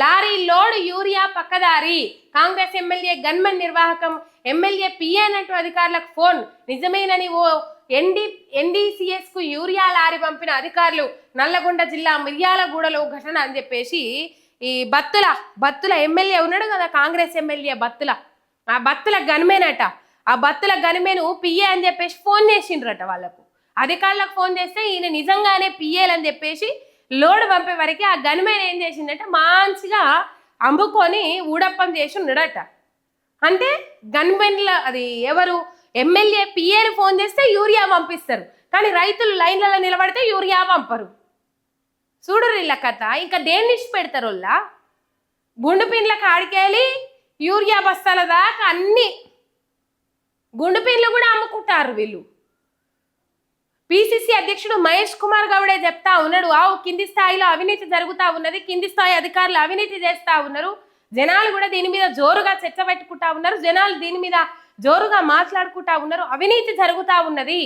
Lorry load urea పక్కదారి. Congress MLA gunman నిర్వాహకం MLA PA అన్నట్టు అధికారులకు ఫోన్. నిజమేనని ఓ ఎన్డి ఎన్డీసీఎస్కు యూరియా లారీ పంపిన అధికారులు నల్లగొండ జిల్లా మిర్యాలగూడలో ఘటన అని చెప్పేసి ఈ బత్తుల బత్తుల ఎమ్మెల్యే ఉన్నాడు కదా కాంగ్రెస్ ఎమ్మెల్యే బత్తుల. ఆ బత్తుల గన్మేనట. ఆ బత్తుల గన్మేను పిఏ అని చెప్పేసి ఫోన్ చేసిండ్రట వాళ్ళకు. అధికారులకు ఫోన్ చేస్తే ఈయన నిజంగానే పిఏలు అని చెప్పేసి లోడ్ పంపే వరకు ఆ గనిమైన ఏం చేసిందంటే మంచిగా అమ్ముకొని ఊడప్పం చేసి ఉన్నాడట. అంటే గన్మెన్ల అది ఎవరు ఎమ్మెల్యే పిఏని ఫోన్ చేస్తే యూరియా పంపిస్తారు. కానీ రైతులు లైన్లలో నిలబడితే యూరియా పంపరు. చూడు వీళ్ళ కథ. ఇంకా దేన్ని ఇచ్చి పెడతారు వాళ్ళ? గుండు పిన్ల కాడికెళ్ళి యూరియా బస్తాల దాకా అన్ని గుండు పిన్లు కూడా అమ్ముకుంటారు వీళ్ళు. పిసిసి అధ్యక్షుడు మహేష్ కుమార్ గౌడే చెప్తా ఉన్నాడు ఆవు కింది స్థాయిలో అవినీతి జరుగుతూ ఉన్నది కింది స్థాయి అధికారులు అవినీతి చేస్తా ఉన్నారు జనాలు కూడా దీని మీద జోరుగా చర్చ పెట్టుకుంటా ఉన్నారు జనాలు దీని మీద జోరుగా మాట్లాడుకుంటా ఉన్నారు అవినీతి జరుగుతూ ఉన్నది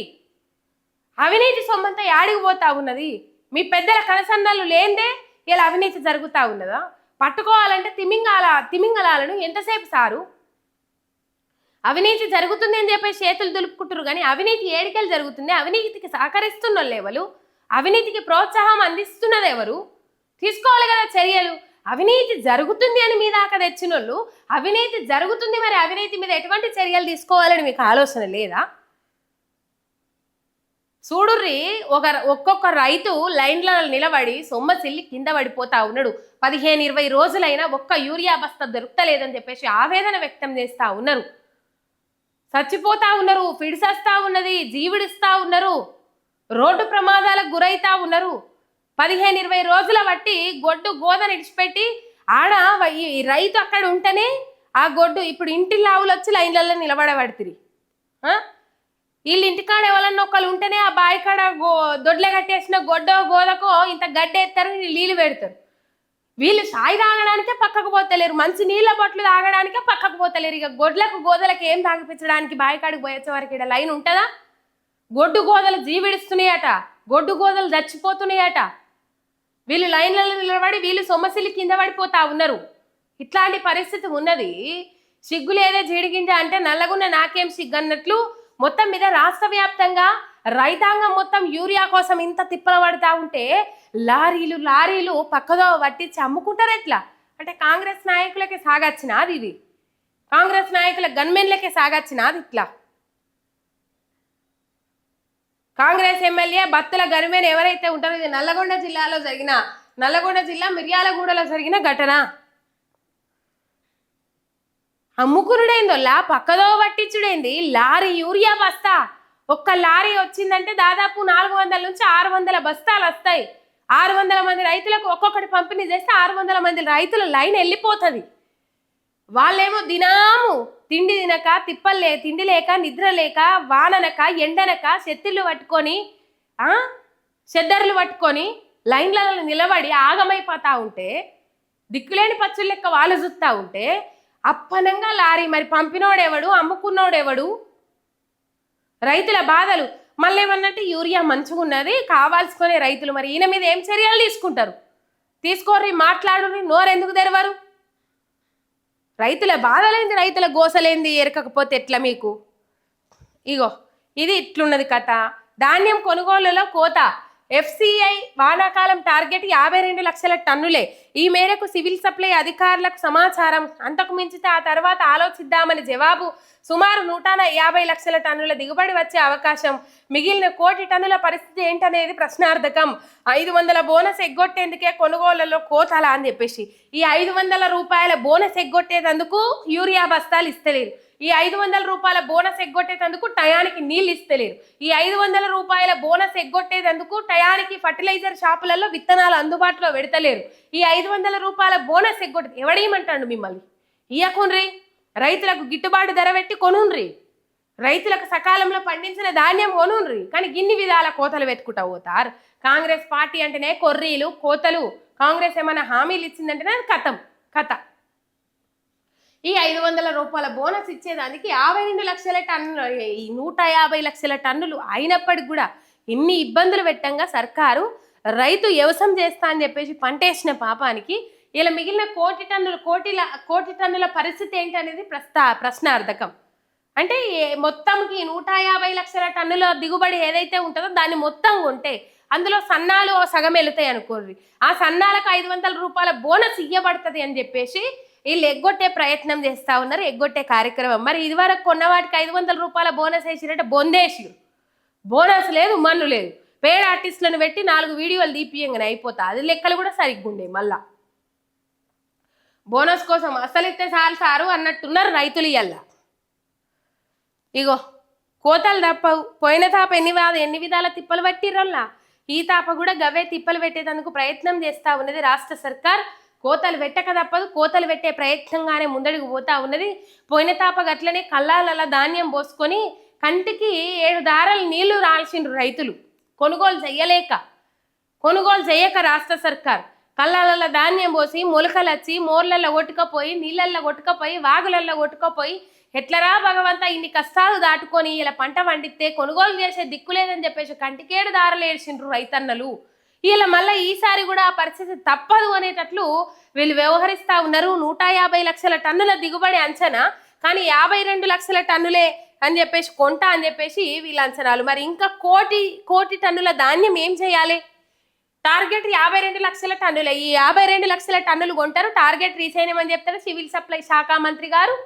అవినీతి సొమ్మంతా యాడికి పోతా ఉన్నది మీ పెద్దల కనసన్నలు లేందే ఇలా అవినీతి జరుగుతూ ఉన్నదా? పట్టుకోవాలంటే తిమింగాల తిమింగలాలను ఎంతసేపు సారు? అవినీతి జరుగుతుంది అని చెప్పి చేతులు దులుపుకుంటారు కానీ అవినీతి ఏడికలు జరుగుతుంది అవినీతికి సహకరిస్తున్న వాళ్ళు ఎవరు? అవినీతికి ప్రోత్సాహం అందిస్తున్నది ఎవరు? తీసుకోవాలి కదా చర్యలు. అవినీతి జరుగుతుంది అని మీ దాకా తెచ్చిన వాళ్ళు అవినీతి జరుగుతుంది మరి అవినీతి మీద ఎటువంటి చర్యలు తీసుకోవాలని మీకు ఆలోచన లేదా? చూడుర్రి ఒక ఒక్కొక్క రైతు లైన్లలో నిలబడి సొమ్మసిల్లి కింద పడిపోతా ఉన్నాడు. పదిహేను ఇరవై రోజులైనా ఒక్క యూరియా బస్తా దొరుకుతలేదని చెప్పేసి ఆవేదన వ్యక్తం చేస్తా ఉన్నారు. చచ్చిపోతా ఉన్నారు ఫిడిసస్తా ఉన్నది జీవిడిస్తా ఉన్నారు రోడ్డు ప్రమాదాలకు గురైతా ఉన్నారు. పదిహేను ఇరవై రోజుల బట్టి గొడ్డు గోదను ఇడిచిపెట్టి ఆడ ఈ రైతు అక్కడ ఉంటేనే ఆ గొడ్డు ఇప్పుడు ఇంటి లావులు వచ్చి లైన్లలో నిలబడబడుతుంది వీళ్ళు ఇంటికాడ ఎవరన్నా ఒకళ్ళు ఉంటేనే ఆ బావి కాడ గో దొడ్లే కట్టేసిన గొడ్డో గోదకో ఇంత గడ్డ ఎత్తారు నీళ్ళు పెడతారు. వీళ్ళు సాయి తాగడానికే పక్కకు పోతలేరు. మంచి నీళ్ళ బొట్లు తాగడానికే పక్కకు పోతలేరు. ఇక గొడ్లకు గోదలకు ఏం తాగిపించడానికి బాయికాడికి పోయేచ్చే వరకు ఇక్కడ లైన్ ఉంటుందా? గొడ్డు గోదలు జీవిడిస్తున్నాయట. గొడ్డు గోదలు చచ్చిపోతున్నాయట. వీళ్ళు లైన్లలో నిలబడి వీళ్ళు సొమ్మసిల్లి కింద పడిపోతా ఉన్నారు. ఇట్లాంటి పరిస్థితి ఉన్నది. సిగ్గు లేదే జీడిగింజ అంటే నల్లగున్న నాకేం సిగ్గు అన్నట్లు మొత్తం మీద రాష్ట్ర వ్యాప్తంగా రైతాంగం మొత్తం యూరియా కోసం ఇంత తిప్పలు పడతా ఉంటే లారీలు లారీలు పక్కదో పట్టించి అమ్ముకుంటారు ఎట్లా? అంటే కాంగ్రెస్ నాయకులకే సాగచ్చినాది ఇది. కాంగ్రెస్ నాయకుల గన్మెన్లకే సాగచ్చినాది ఇట్లా. కాంగ్రెస్ ఎమ్మెల్యే బత్తుల గన్మెన్ ఎవరైతే ఉంటారో ఇది నల్లగొండ జిల్లాలో జరిగిన నల్లగొండ జిల్లా మిర్యాలగూడలో జరిగిన ఘటన. అమ్ముకునుడేందోలా పక్కదో పట్టించుడేంది లారీ యూరియా బస్తా. ఒక్క లారీ వచ్చిందంటే దాదాపు నాలుగు వందల నుంచి ఆరు వందల బస్తాలు వస్తాయి. ఆరు వందల మంది రైతులకు ఒక్కొక్కటి పంపిణీ చేస్తే ఆరు వందల మంది రైతుల లైన్ వెళ్ళిపోతుంది. వాళ్ళేమో దినాము తిండి తినక తిప్పలే తిండి లేక నిద్ర లేక వాననక ఎండనక శత్తులు పట్టుకొని ఆ చెద్దర్లు పట్టుకొని లైన్లలో నిలబడి ఆగమైపోతా ఉంటే దిక్కులేని పచ్చులు లెక్క వాళ్ళు చూస్తూ ఉంటే అప్పనంగా లారీ మరి పంపినోడెవడు అమ్ముకున్నోడెవడు రైతుల బాధలు. మళ్ళీ ఏమన్నట్టు యూరియా మంచిగా ఉన్నది కావాల్సుకునే రైతులు మరి ఈయన మీద ఏం చర్యలు తీసుకుంటారు? తీసుకోర్రి నోరు నోరెందుకు తెరవరు? రైతుల బాధలేంది రైతుల గోసలేంది ఎరకకపోతే ఎట్లా మీకు? ఇగో ఇది ఇట్లున్నది కథ. ధాన్యం కొనుగోలులో కోత. ఎఫ్సిఐ వానాకాలం టార్గెట్ యాభై రెండు లక్షల టన్నులే. ఈ మేరకు సివిల్ సప్లై అధికారులకు సమాచారం అంతకు మించితే ఆ తర్వాత ఆలోచిద్దామని జవాబు సుమారు నూట యాభై లక్షల టన్నుల దిగుబడి వచ్చే అవకాశం. మిగిలిన కోటి టన్నుల పరిస్థితి ఏంటనేది ప్రశ్నార్థకం. ఐదు వందల బోనస్ ఎగ్గొట్టేందుకే కొనుగోళ్ళలో కోతలా అని చెప్పేసి. ఈ ఐదు వందల రూపాయల బోనస్ ఎగ్గొట్టేందుకు యూరియా బస్తాలు ఇస్తలేరు. ఈ ఐదు వందల రూపాయల బోనస్ ఎగ్గొట్టేటందుకు టయానికి నీళ్ళు ఇస్తలేరు. ఈ ఐదు వందల రూపాయల బోనస్ ఎగ్గొట్టేటందుకు టయానికి ఫర్టిలైజర్ షాపులలో విత్తనాలు అందుబాటులో పెడతలేరు. ఈ ఐదు వందల రూపాయల బోనస్ ఎగ్గొట్టి ఎవడేయమంటాడు మిమ్మల్ని? ఇయ్యకుండ్రి రైతులకు గిట్టుబాటు ధర పెట్టి కొనుండ్రి రైతులకు సకాలంలో పండించిన ధాన్యం కొనుండ్రి కానీ గిన్ని విధాల కోతలు పెట్టుకుంటా పోతారు. కాంగ్రెస్ పార్టీ అంటేనే కొర్రీలు కోతలు. కాంగ్రెస్ ఏమైనా హామీలు ఇచ్చిందంటేనే అది కథం. కథ. ఈ ఐదు వందల రూపాయల బోనస్ ఇచ్చేదానికి యాభై రెండు లక్షల టన్నులు ఈ నూట యాభై లక్షల టన్నులు అయినప్పటికి కూడా ఇన్ని ఇబ్బందులు పెట్టంగా సర్కారు. రైతు వ్యవసాయం చేస్తా అని చెప్పేసి పంటేసిన పాపానికి ఇలా మిగిలిన కోటి టన్నుల కోటిల కోటి టన్నుల పరిస్థితి ఏంటి అనేది ప్రశ్న ప్రశ్నార్థకం. అంటే మొత్తంకి నూట యాభై లక్షల టన్నుల దిగుబడి ఏదైతే ఉంటుందో దాన్ని మొత్తం ఉంటే అందులో సన్నాలు సగం వెళుతాయి అనుకోర్రి. ఆ సన్నాలకు ఐదు వందల రూపాయల బోనస్ ఇవ్వబడుతుంది అని చెప్పేసి వీళ్ళు ఎగ్గొట్టే ప్రయత్నం చేస్తా ఉన్నారు ఎగ్గొట్టే కార్యక్రమం. మరి ఇదివరకు కొన్న వాటికి ఐదు వందల రూపాయల బోనస్ వేసిరంటే బొందేసిరు. బోనస్ లేదు మన్ను లేదు. పేడ్ ఆర్టిస్టులను పెట్టి నాలుగు వీడియోలు తీపియంగానే అయిపోతా. అది లెక్కలు కూడా సరిగ్గా ఉండే మళ్ళా. బోనస్ కోసం అసలు ఇస్తే చాలు సారు అన్నట్టున్నారు రైతులు ఇయ్యాల. ఇగో కోతలు తప్పవు. పోయిన తాప ఎన్ని ఎన్ని విధాల తిప్పలు పట్టిరల్లా ఈ తాప కూడా గవే తిప్పలు పెట్టేందుకు ప్రయత్నం చేస్తా ఉన్నది రాష్ట్ర సర్కార్. కోతలు పెట్టక తప్పదు. కోతలు పెట్టే ప్రయత్నంగానే ముందడుగు పోతా ఉన్నది. పోయిన తాప గట్లనే కళ్ళాలలా ధాన్యం పోసుకొని కంటికి ఏడు దారాలు నీళ్ళు రాల్సిండ్రు రైతులు. కొనుగోలు చెయ్యలేక కొనుగోలు చేయక రాష్ట్ర సర్కార్. కళ్ళాలలో ధాన్యం పోసి మొలకలు వచ్చి మోర్లల్లో కొట్టుకపోయి నీళ్ళల్లో కొట్టుకపోయి వాగులల్లో కొట్టుకపోయి ఎట్లరా భగవంత ఇన్ని కష్టాలు దాటుకొని ఇలా పంట పండితే కొనుగోలు చేసే దిక్కులేదని చెప్పేసి కంటికేడు దారలు ఏడ్చిండ్రు రైతన్నలు. వీళ్ళ మళ్ళీ ఈసారి కూడా ఆ పరిస్థితి తప్పదు అనేటట్లు వీళ్ళు వ్యవహరిస్తూ ఉన్నారు. నూట యాభై లక్షల టన్నుల దిగుబడి అంచనా. కానీ యాభై రెండు లక్షల టన్నులే అని చెప్పేసి కొంటా అని చెప్పేసి వీళ్ళ అంచనాలు. మరి ఇంకా కోటి కోటి టన్నుల ధాన్యం ఏం చేయాలి? టార్గెట్ యాభై రెండు లక్షల టన్నులే. ఈ యాభై రెండు లక్షల టన్నులు కొంటారు. టార్గెట్ రీచ్ అయినామని చెప్తారు సివిల్ సప్లై శాఖ మంత్రి గారు.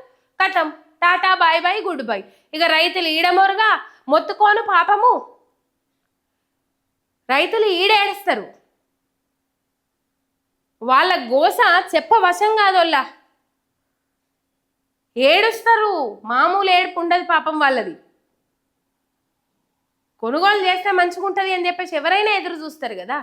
కథం. Tata bye bye good bye. ఇక రైతులు ఈడమోరుగా మొత్తుకోను పాపము. రైతులు ఈడేడుస్తారు. వాళ్ళ గోస చెప్పవశం కాదోళ్ళ. ఏడుస్తారు. మామూలు ఏడుపు ఉండదు పాపం వాళ్ళది. కొనుగోలు చేస్తే మంచిగా ఉంటుంది అని చెప్పేసి ఎవరైనా ఎదురు చూస్తారు కదా.